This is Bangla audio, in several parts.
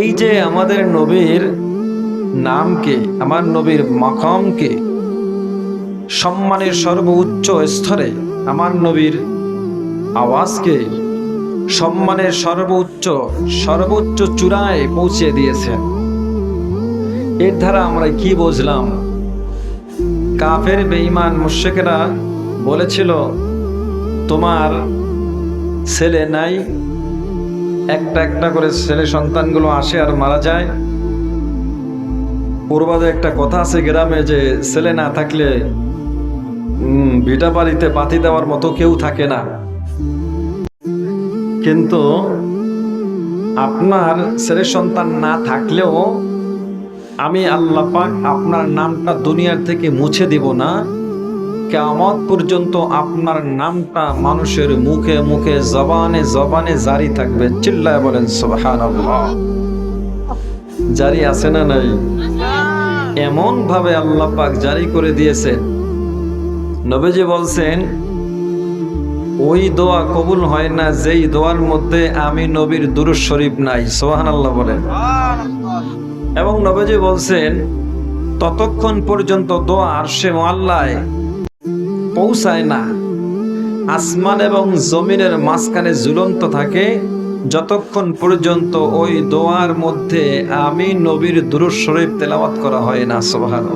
এই যে আমাদের নবীর নামকে, আমার নবীর মাকামকে সম্মানের সর্বোচ্চ স্তরে, আমার নবীর আওয়াজকে সম্মানের সর্বোচ্চ সর্বোচ্চ চূড়ায় পৌঁছে দিয়েছেন। এর দ্বারা আমরা কি বুঝলাম? কাফের, বেঈমান মুশেকেরা বলেছিল, তোমার ছেলে নাই একটা একটা করে ছেলে সন্তানগুলো আসে আর মারা যায়। পূর্বাদে একটা কথা আছে গ্রামে যে ছেলে না থাকলে ভিটা বাড়িতে পাতি দেওয়ার মতো কেউ থাকে না। কিন্তু আপনার ছেলে সন্তান না থাকলেও আমি আল্লাহ পাক আপনার নামটা দুনিয়ার থেকে মুছে দিব না। কেমত পর্যন্ত আপনার নামটা মানুষের মুখে মুখে, জবানে জবানে জারি থাকবে। চিল্লায় বলেন সুবহান জারি আছে না নাই? এমন ভাবে আল্লাহ পাক জারি করে দিয়েছেন নবীজি বলছেন, ওই দোয়া কবুল হয় না, যেই দোয়ার মধ্যে আমি নবীর দুরুজ শরীফ নাই। সোহান আল্লাহ বলেন। এবং নবীজি বলছেন, ততক্ষণ পর্যন্ত দোয়া আরশে মোয়াল্লায় পৌঁছায় না। আসমান এবং জমিনের মাঝখানে ঝুলন্ত থাকে। যতক্ষণ পর্যন্ত ওই দোয়ার মধ্যে আমি নবীর দুরুজ শরীফ তেলাওয়াত করা হয় না সোহান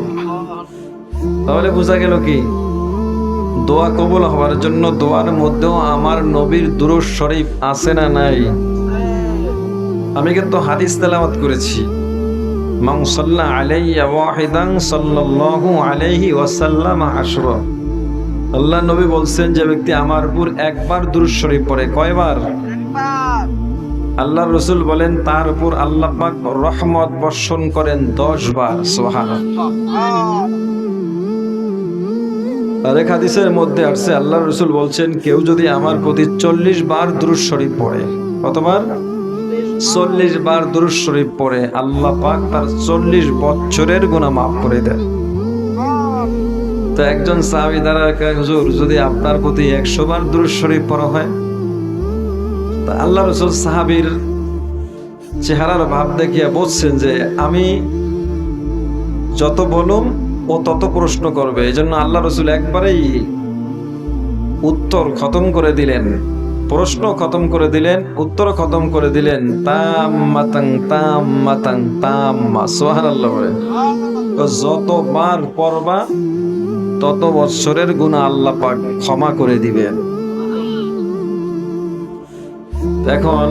তাহলে বোঝা গেল কি? দোয়া কবুল হওয়ার জন্য দোয়ার মধ্যেও আমার নবীর দুরুজ শরীফ আছে না নাই? আমি কিন্তু হাদিস তেলাওয়াত করেছি। মান সাল্লা আলাইয়া ওয়াহিদান সাল্লাল্লাহু আলাইহি ওয়াসাল্লাম আশরা। আল্লাহ নবী বলছেন যে ব্যক্তি আমার উপর একবার দুরুদ শরীফ পড়ে। কয়বার? আল্লাহ রসুল বলেন তার উপর আল্লাহ পাক রহমত বর্ষণ করেন দশ বার সুবহানাল্লাহ। আরেক হাদিসের মধ্যে আসছে আল্লাহ রসুল বলছেন কেউ যদি আমার প্রতি চল্লিশ বার দুরুদ শরীফ পড়ে কতবার? চল্লিশ বার দুরুদ শরীফ পড়ে আল্লাহ পাক তার চল্লিশ বছরের গুণা মাফ করে দেয় তো একজন সাহাবি দ্বারা হুজুর, যদি আপনার প্রতি একশো বার দুরুদ শরীফ পড়া হয়? তা আল্লাহ রসুল সাহাবির চেহারার ভাব দেখিয়া বলছেন যে, আমি যত বলুম ও তত প্রশ্ন করবে। এই জন্য আল্লাহ রসুল একবারেই উত্তর খতম করে দিলেন, প্রশ্ন খতম করে দিলেন, উত্তর খতম করে দিলেন। তাম মাতাং তাম মাতাং, তাম সোহান আল্লাহ যতবার পড়বা তত বৎসরের গুণা আল্লাহ পাক ক্ষমা করে দিবেন। এখন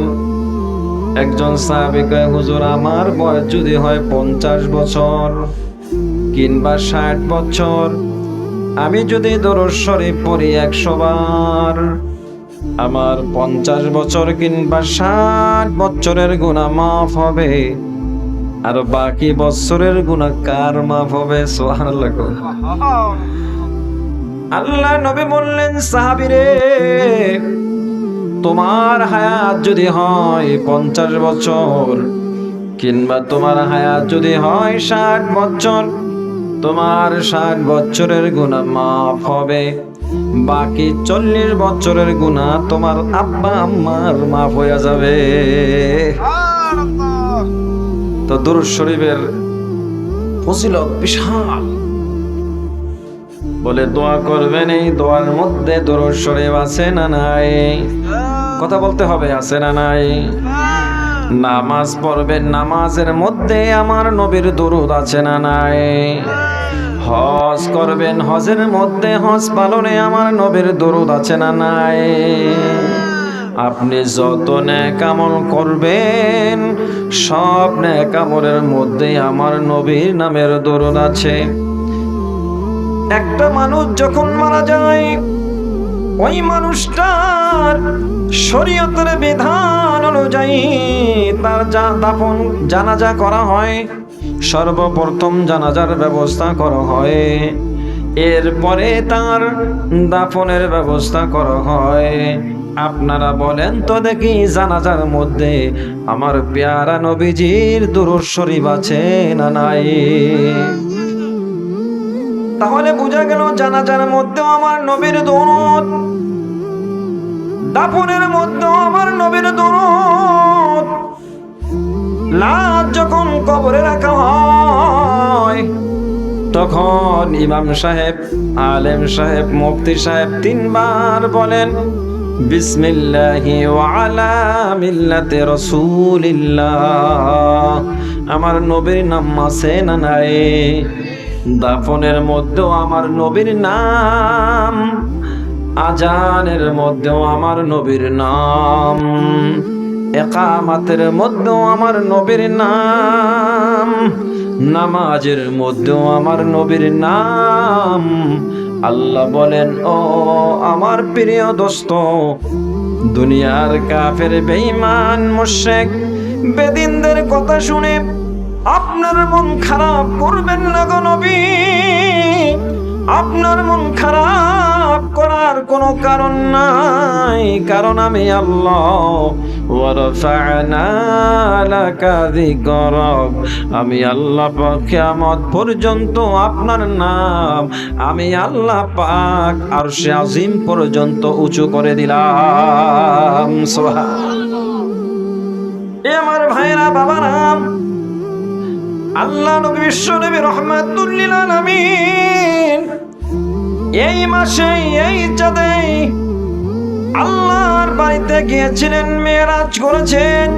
একজন সাহাবিকা হুজুর, আমার বয়স যদি হয় পঞ্চাশ বছর কিংবা ষাট বছর, আমি যদি দরজ শরীফ পড়ি একশো বার, আমার পঞ্চাশ বছর কিংবা ষাট বছরের গুণা মাফ হবে। আর বাকি বছরের গুণা কার মাফ হবে? সোহানাল্লাহ আল্লাহ নবী বললেন, সাহাবিরে, তোমার হায়াত যদি হয় পঞ্চাশ বছর কিংবা তোমার হায়াত যদি হয় ষাট বছর, তোমার ষাট বছরের গুণা মাফ হবে। বাকি চল্লিশ বছরের গুণা তোমার আব্বা আম্মার মাফ হয়ে যাবে। তো দুরুদ শরীফের ফজিলত বিশাল। বলে, দোয়া করবেন এই দোয়ার মধ্যে দরুদ শরীফ আছে না নাই? কথা বলতে হবে, আছে না নাই? নামাজ পড়বেন, নামাজের মধ্যে আমার নবীর দরুদ আছে না নাই? হজ করবেন, হজের মধ্যে হজ পালনে আমার নবীর দরুদ আছে না নাই? আপনি যত নেকামল করবেন, সব নেকামলের মধ্যে আমার নবীর নামের দরুদ আছে। একটা মানুষ যখন মারা যায়, ওই মানুষটার শরীয়তের বিধান অনুযায়ী তার দাফন জানাজা করা হয়, সর্বপ্রথম জানাজার ব্যবস্থা করা হয়। এরপরে তার দাফনের ব্যবস্থা করা হয়। আপনারা বলেন তো দেখি জানাজার মধ্যে আমার পেয়ারা নবীজির দুরুদ শরীফ আছে না নাই? তাহলে বোঝা গেল জানাজার মধ্যেও আমার নবীর দরুদ, দাফনের মধ্যে আমার নবীর দরুদ। লাশ যখন কবরে রাখা হয়, তখন ইমাম সাহেব, আলেম সাহেব, মুফতি সাহেব তিনবার বলেন বিসমিল্লাহি ওয়ালা মিল্লাতে রসুলিল্লাহ। আমার নবীর নাম আছে না নাই? দাফনের মধ্যেও আমার নবীর নাম, আজানের মধ্যেও আমার নবীর নাম, একামাতের মধ্যেও আমার নবীর নাম, নামাজের মধ্যেও আমার নবীর নাম আল্লাহ বলেন, ও আমার প্রিয় দোস্ত, দুনিয়ার কাফের বেঈমান, মুশরিক, বেদিনদের কথা শুনে আপনার মন খারাপ করবেন না গো নবী। আপনার মন খারাপ করার কোনো কারণ নাই। কারণ আমি আল্লাহ। আমি আল্লাহ কিয়ামত পর্যন্ত আপনার নাম আমি আল্লাহ পাক আরশে আজিম পর্যন্ত উঁচু করে দিলাম। আমার ভাইরা বাবারাম আল্লাহ নবী বিশ্ব নবী রহমাতুল্লিল আলামিন এই মাসে এই চাঁদে আল্লাহর বাড়িতে গিয়েছিলেন, মেয়েরাজ করেছেন।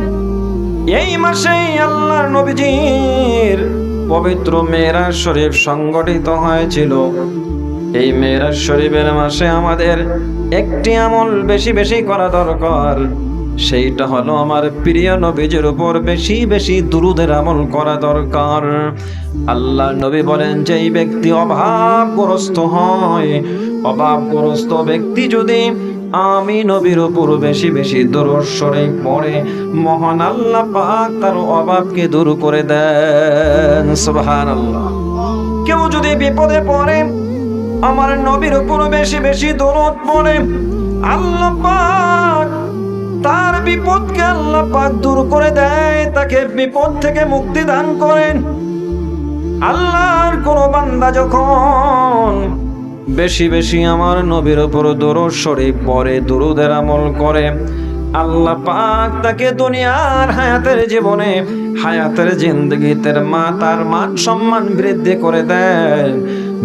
এই মাসেই আল্লাহর নবীজির পবিত্র মেয়েরা শরীফ সংগঠিত হয়েছিল। এই মেয়েরা শরীফের মাসে আমাদের একটি আমল বেশি বেশি করা দরকার। সেইটা হলো আমার প্রিয় নবীজের উপর বেশি বেশি দুরুদের আমল করা দরকার। আল্লাহ নবী বলেন যে এই ব্যক্তি অভাবগ্রস্ত হয়, অভাবগ্রস্ত ব্যক্তি যদি আমি নবীর উপর বেশি বেশি দরস্বরে পড়ে, মহান আল্লাহ পাক তার অভাবকে দূর করে দেন। সুবহানাল্লাহ। কেউ যদি বিপদে পড়ে, আমার নবীর উপর বেশি বেশি দরদ পড়ে, আল্লাহ পাক তার বিপদকে আল্লাহ পাক দূর করে দেয়, তাকে বিপদ থেকে মুক্তি দান করেন। আল্লাহর কোন বান্দা যখন বেশি বেশি আমার নবীর উপর দরুদ শরীফ পরে দরুদের আমল করে, আল্লাহ পাক তাকে দুনিয়ার হায়াতের জীবনে, হায়াতের জিন্দগিতে মা, তার মান সম্মান বৃদ্ধি করে দেন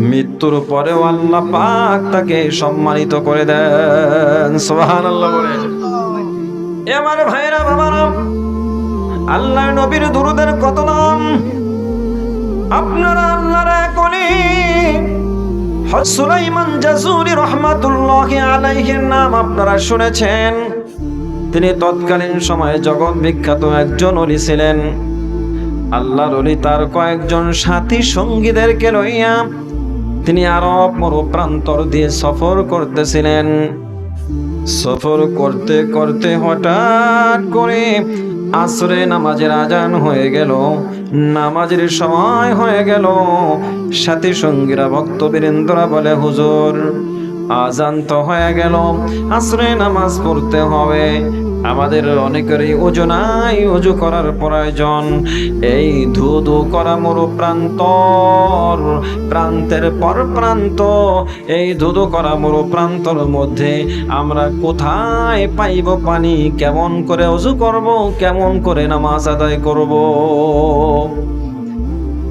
মৃত্যুর পরেও আল্লাহ পাক তাকে সম্মানিত করে দেন। সুবহানাল্লাহ বলেন। এ আমার ভাইরা বাবারা আল্লাহ নবীর দুরুদের কত নাম? আপনারা আল্লাহর হযরত সুলাইমান জাজুরি রহমাতুল্লাহ আলাইহির নাম আপনারা শুনেছেন। তিনি তৎকালীন সময়ে জগৎ বিখ্যাত একজন অলি ছিলেন। আল্লাহর অলি তার কয়েকজন সাথী সঙ্গীদেরকে লইয়া তিনি আরব মরু প্রান্তর দিয়ে সফর করতেছিলেন। সফর করতে করতে হঠাৎ করে আসরে নামাজের আজান হয়ে গেল। নামাজের সময় হয়ে গেল। সাথী সঙ্গীরা ভক্তবীরেন্দ্রা বলে, হুজুর, আজান তো হয়ে গেল। আসরে নামাজ পড়তে হবে। আমাদের অনেকেরই ওজু নাই ওজু করার প্রয়োজন। এই ধু ধু করা মরু প্রান্তর প্রান্তের পর প্রান্ত, এই ধুধু করা মরু প্রান্তর মধ্যে আমরা কোথায় পাইব পানি? কেমন করে অজু করব? কেমন করে নামাজ আদায় করব?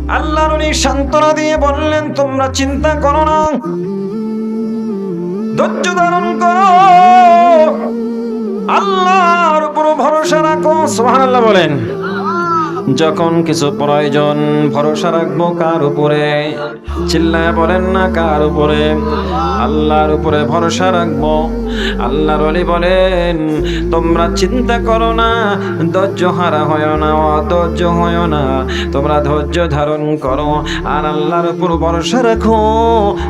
আল্লাহর উনি সান্ত্বনা দিয়ে বললেন, তোমরা চিন্তা করো না। ধৈর্য ধারণ করো। আল্লাহর উপর ভরসা রাখো, সুবহানাল্লাহ বলেন। যখন কিছু প্রয়োজন, ভরসা রাখব কার উপরে? চিল্লায় বলেন না কার উপরে? আল্লাহর উপরে ভরসা রাখব। আল্লাহর অলি বলেন, তোমরা চিন্তা করো না, ধৈর্য হারা হয় না, অধৈর্য হয় না। তোমরা ধৈর্য ধারণ করো আর আল্লাহর উপর ভরসা রাখো।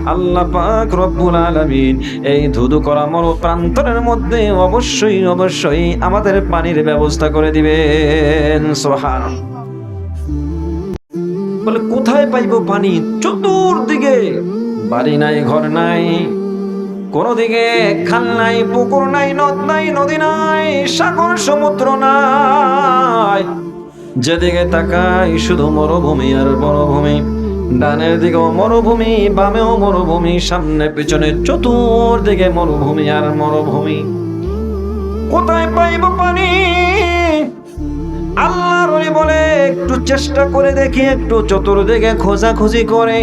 আল্লাহ পাক রব্বুল আলামিন এই ধুধু করা মরু প্রান্তরের মধ্যে অবশ্যই অবশ্যই আমাদের পানির ব্যবস্থা করে দিবেন। সোহান বলে, কোথায় পাইবো পানি? চতুর্দিকে। বাড়ি নাই, ঘর নাই। কোনো দিকে খাল নাই, পুকুর নাই, নদ নাই, নদী নাই, সাগর, সমুদ্র নাই। যেদিকে তাকাই শুধু মরুভূমি আর মরুভূমি ডানের দিকেও মরুভূমি, বামেও মরুভূমি, সামনে পিছনে চতুর্দিকে মরুভূমি আর মরুভূমি। কোথায় পাইব পানি? আল্লাহ বলে, একটু চেষ্টা করে দেখি, একটু চতুর্দিকে খোঁজাখুঁজি করে।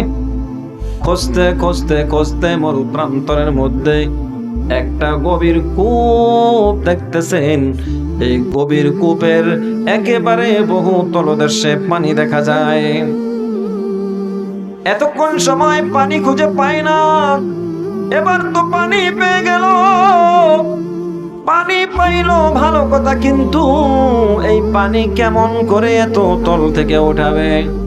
খুঁজতে খুঁজতে খুঁজতে মরু প্রান্তরের মধ্যে একটা গভীর কূপ দেখতেছেন। এই গভীর কূপের একেবারে বহু তলদেশে পানি দেখা যায়। এতক্ষণ সময় পানি খুঁজে পায় না। এবার তো পানি পেয়ে গেল। পানি পাইলো, ভালো কথা, কিন্তু এই পানি কেমন করে এত তল থেকে উঠাবে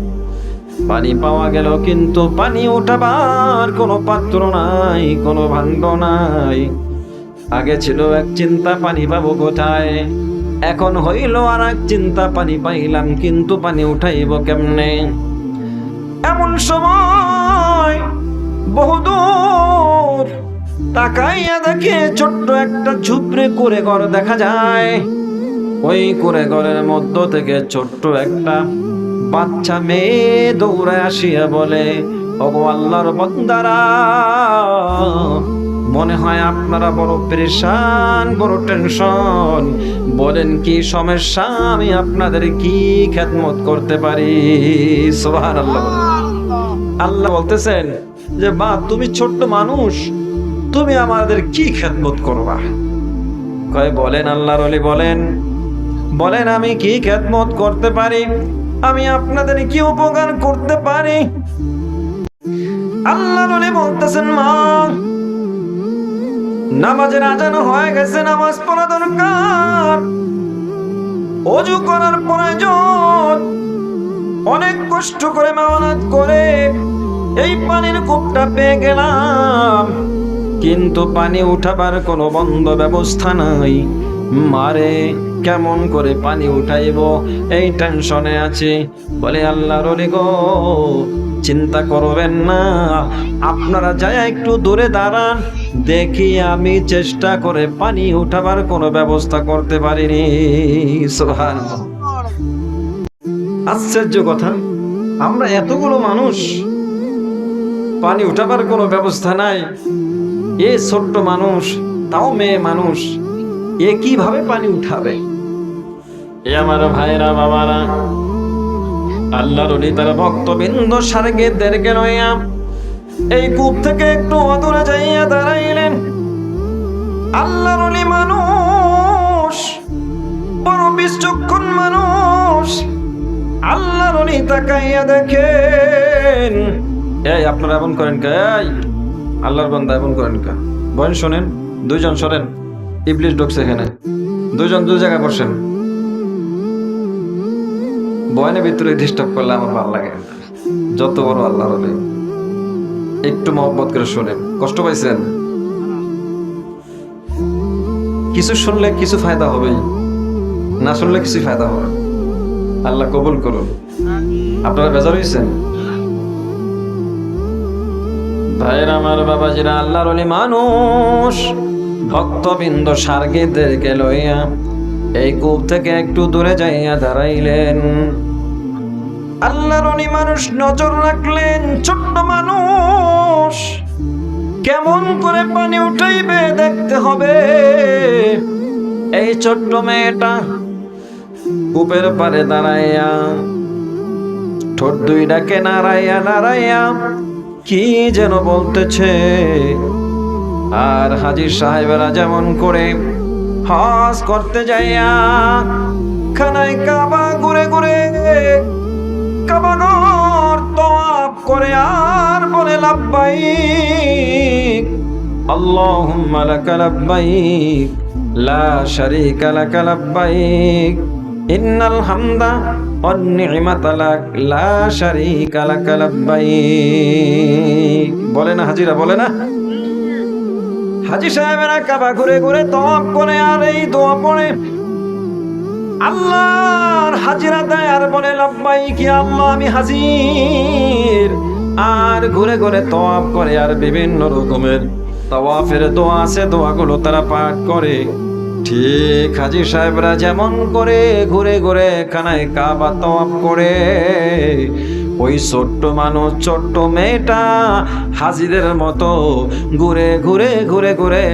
পানি পাওয়া গেল, কিন্তু পানি উঠাবার কোনো পাত্র নাই, কোনো ভাণ্ড নাই। আগে ছিল এক চিন্তা, পানি পাবো কোথায়? এখন হইল আর এক চিন্তা, পানি পাইলাম, কিন্তু পানি উঠাইব কেমনে? এমন সময় বহুদূর তাকাইয়া দেখে ছোট্ট একটা ঝুপড়ে করে ঘর দেখা যায়। ওই করে ঘরের মধ্য থেকে ছোট্ট একটা বাচ্চা মেয়ে দৌড়ে আসিয়া বলে, ওগো আল্লাহর বন্দারা, মনে হয় আপনারা বড় পরেশান, বড় টেনশন। বলেন কি সমস্যা? আমি আপনাদের কি খেদমত করতে পারি? সোহান আল্লাহ আল্লাহ বলতেছেন যে বা তুমি ছোট্ট মানুষ, তুমি আমাদের কি খেদমত করবা? কয়, বলেন আল্লাহর বলেন। বলেন, আমি কি খেদমত করতে পারি? আমি আপনাদের কি উপকার করতে পারি? আল্লাহর অলি বলতেছেন, মা, নামাজের আজানো হয়ে গেছে, নামাজ পড়া দরকার। অজু করার প্রয়োজন। অনেক কষ্ট করে মেহনত করে এই পানির কূপটা পেয়ে গেলাম। কিন্তু পানি উঠাবার কোনো বন্ধ ব্যবস্থা নাই। মারে কেমন করে পানি উঠাইব? এই টেনশনে আছি। বলে, আল্লাহ রলি গো, চিন্তা করবেন না। আপনারা যায় একটু দূরে দাঁড়ান। দেখি আমি চেষ্টা করে পানি উঠাবার কোনো ব্যবস্থা করতে পারিনি। আশ্চর্য কথা। আমরা এতগুলো মানুষ, পানি উঠাবার কোনো ব্যবস্থা নাই। এ ছোট্ট মানুষ, তাও মেয়ে মানুষ এ কীভাবে পানি উঠাবে? এ আমার ভাইরা, বাবারা, আল্লাহর অলি, তার ভক্তবৃন্দ সারগে দেরকে লইয়া এই কূপ থেকে একটু অদূরে যাইয়া দাঁড়াইলেন। আল্লাহর অলি মানুষ, বড় বিচক্ষণ মানুষ, আল্লাহর অলি তাকাইয়া দেখেন। এই, আপনারা এমন করেন কে? আল্লাহর বান্দা এমন করেন কে? বলেন শোনেন, দুইজন সরেন। ইবলিশ ঢুকছে এখানে। দুইজন দুই জায়গায় বসেন। বয়নের ভিতরে ডিস্টার্ব করলে আমার ভালো লাগে। যত বড় আল্লাহর অলি। একটু মহব্বত করে শোনেন। কষ্ট পাইছেন? কিছু শুনলে কিছু ফায়দা হবেই। না শুনলে কিছু ফায়দা হবে আল্লাহ কবুল করুন। আপনারা বেজার হয়েছেন ভাইয়ের, আমার বাবাজিরা, আল্লাহর মানুষ। ভক্তবৃন্দ সার্গীদেরকে লইয়া এই কূপ থেকে একটু দূরে যাইয়া দাঁড়াইলেন। আল্লাহর মানুষ নজর রাখলেন, ছোট্ট মানুষ, কেমন করে পানি উঠাইবে দেখতে হবে। এই ছোট্ট মেয়েটা কূপের পারে দাঁড়াইয়া ঠোঁট দুইটাকে নাড়াইয়া নাড়াইয়া কি যেন বলতেছে আর হাজির সাহেবেরা যেমন করে হজ করতে যাইয়া খানায় কাবা ঘুরে ঘুরে কাবাগর তওয়াব করে আর বলে লাব্বাইক, আল্লাহুম্মা লাকা লা শারীকা লাকা লাব্বাইক, ইন্নাল হামদা ওয়ান নি'মাতা লাক লা শারীকা লাকা বলে না হাজিরা, বলে না? হাজি সাহেবেরা কাবা ঘুরে ঘুরে তওয়াব করে আর এই দোয়া পড়ে। আল্লাহর হাজিরা দেয় আর বলে লাব্বাই কি আল্লাহ, আমি হাজির। আর ঘুরে ঘুরে তওয়াব করে আর বিভিন্ন রকমের তওয়াফের দোয়া আছে, দোয়াগুলো তারা পাঠ করে। ঠিক হাজি সাহেবরা যেমন করে ঘুরে ঘুরে খানায় কাবা তওয়াব করে। ওই ছোট্ট মানুষ, ছোট্ট মেয়েটা হাজিদের মতো ঘুরে ঘুরে ঘুরে ঘুরে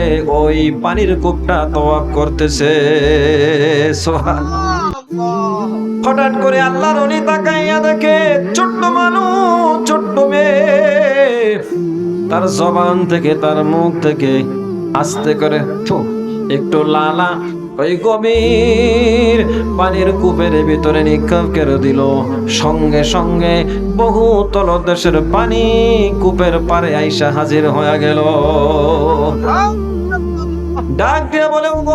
ওই পানির কূপটা তওয়াব করতেছে। হঠাৎ করে আল্লাহর অলি তাকাইয়া দেখে ছোট্ট মানুষ, ছোট্ট মেয়ে। তার জবান থেকে, তার মুখ থেকে আস্তে করে একটু লালা ওই গভীর পানির কূপের ভিতরে নিক্ষেপ করে দিল। সঙ্গে সঙ্গে বহু পানি কূপের পারে আইসা হাজির হয়ে গেল। ডাক দিয়ে বলে, "ওগো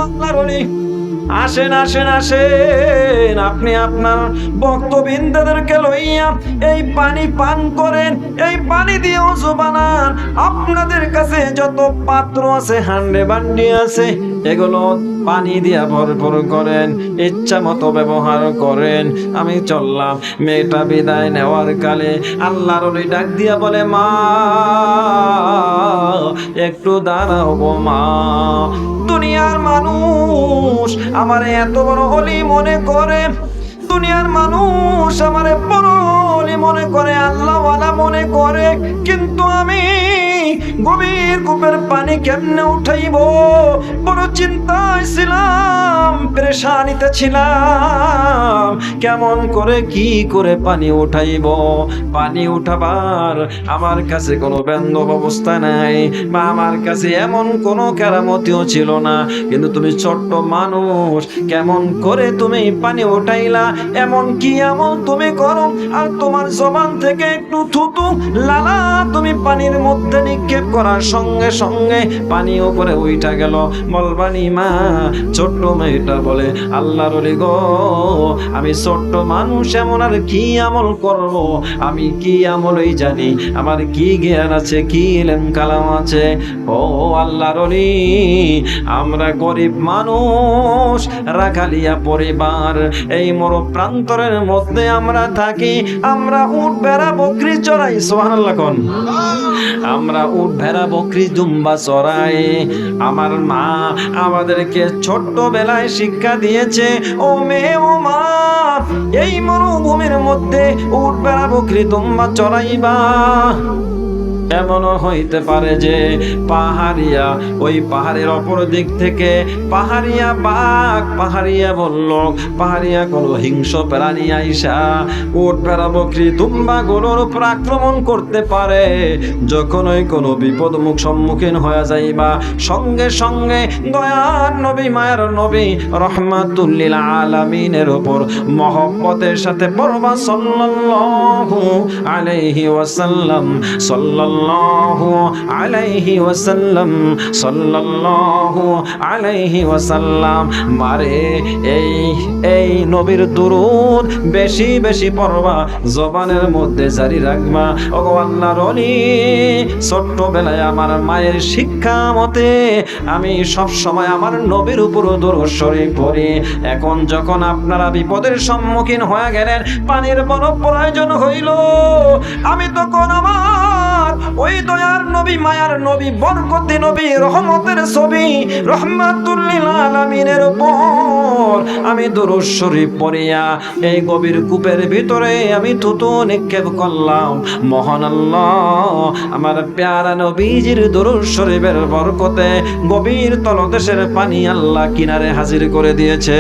আসেন আসেন আসেন। আপনি আপনার ভক্তবৃন্দদেরকে লইয়া এই পানি পান করেন। এই পানি দিয়ে ওযু বানান। আপনাদের কাছে যত পাত্র আছে, হান্ডে বান্ডি আছে, এগুলো পানি দিয়া ভরপুর করেন, ইচ্ছা মতো ব্যবহার করেন। আমি চললাম, মেয়েটা বিদায় নেওয়ার কালে আল্লাহর ওই ডাক দিয়া বলে, মা, একটু দাঁড়াও মা। দুনিয়ার মানুষ আমার এত বড় হলি মনে করে। দুনিয়ার মানুষ আমারে বড় হলি মনে করে, আল্লাহওয়ালা মনে করে। কিন্তু আমি গভীর কূপের পানি কেমনে উঠাইব? বড় চিন্তায় ছিলাম, পেরেশানিতে ছিলাম। কেমন করে কি করে পানি উঠাইব? পানি উঠাবার আমার কাছে কোনো ব্যঙ্গ ব্যবস্থা নাই বা আমার কাছে এমন কোনো কেরামতিও ছিল না। কিন্তু তুমি ছোট্ট মানুষ, কেমন করে তুমি পানি উঠাইলা? এমন কি এমন তুমি করো? আর তোমার জবান থেকে একটু থুতু লালা, তুমি পানির মধ্যে নিক্ষেপ করার সঙ্গে সঙ্গে পানি উপরে উইঠা গেল। বলবানি মা, ছোট্ট মেয়েটা বলে, আল্লাহর গো, আমি ছোট্ট মানুষ, এমন আর কি আমল করব? আমি কি আমলই জানি? আমার কি জ্ঞান আছে, কি ইলম, কালাম আছে? ও আল্লাহর ওলি আমরা গরিব মানুষ, রাখালিয়া পরিবার, এই মর প্রান্তরের মধ্যে আমরা থাকি, আমরা উঠ বেড়া, বকরি চড়াই সোহানাল্লাহ কোন? আমরা উঠ ভেড়া বকরি দুম্বা চড়াই। আমার মা আমাদেরকে ছোট্টবেলায় শিক্ষা দিয়েছে, ও মেয়ে, ও মা, এই মরুভূমির মধ্যে উট ভেড়া বকরি দুম্বা চড়াইবা। এমনও হইতে পারে যে পাহাড়িয়া, ওই পাহাড়ের অপর দিক থেকে পাহাড়িয়া বাঘ, পাহাড়িয়া বলল পাহাড়িয়া কোনো হিংস প্রাণী আইসা উট ভেড়া বকরি দুম্বা গরুর উপর আক্রমণ করতে পারে। যখন ওই কোনো বিপদ মুখ সম্মুখীন হয়ে যাইবা, সঙ্গে সঙ্গে দয়ার নবী, মায়ের নবী রহমাতুল্লিল আলামিনের উপর মহব্বতের সাথে পড়বা সাল্লাল্লাহু আলাইহি ওয়াসাল্লাম নবীর বেশি বেশি পড়বা, জবানের মধ্যে জারি রাখবা। ওগো আল্লাহর অলি ছোট্টবেলায় আমার মায়ের শিক্ষা মতে আমি সব সময় আমার নবীর উপর দরুদ শরীফ পড়ি। এখন যখন আপনারা বিপদের সম্মুখীন হয়ে গেলেন, পানির বড় প্রয়োজন হইল, আমি তখন আমার ওই দয়ার নবী, মায়ার নবী, বরকতি নবী, রহমতের ছবি রহমাতুল্লিল আলামিনের উপর আমি দরুদ শরীফ পড়িয়া এই গভীর কূপের ভিতরে আমি থুতু নিক্ষেপ করলাম। মহান আল্লাহ, আমার প্যারা নবীজির দরুদ শরীফের বরকতে গভীর তলদেশের পানি আল্লাহ কিনারে হাজির করে দিয়েছে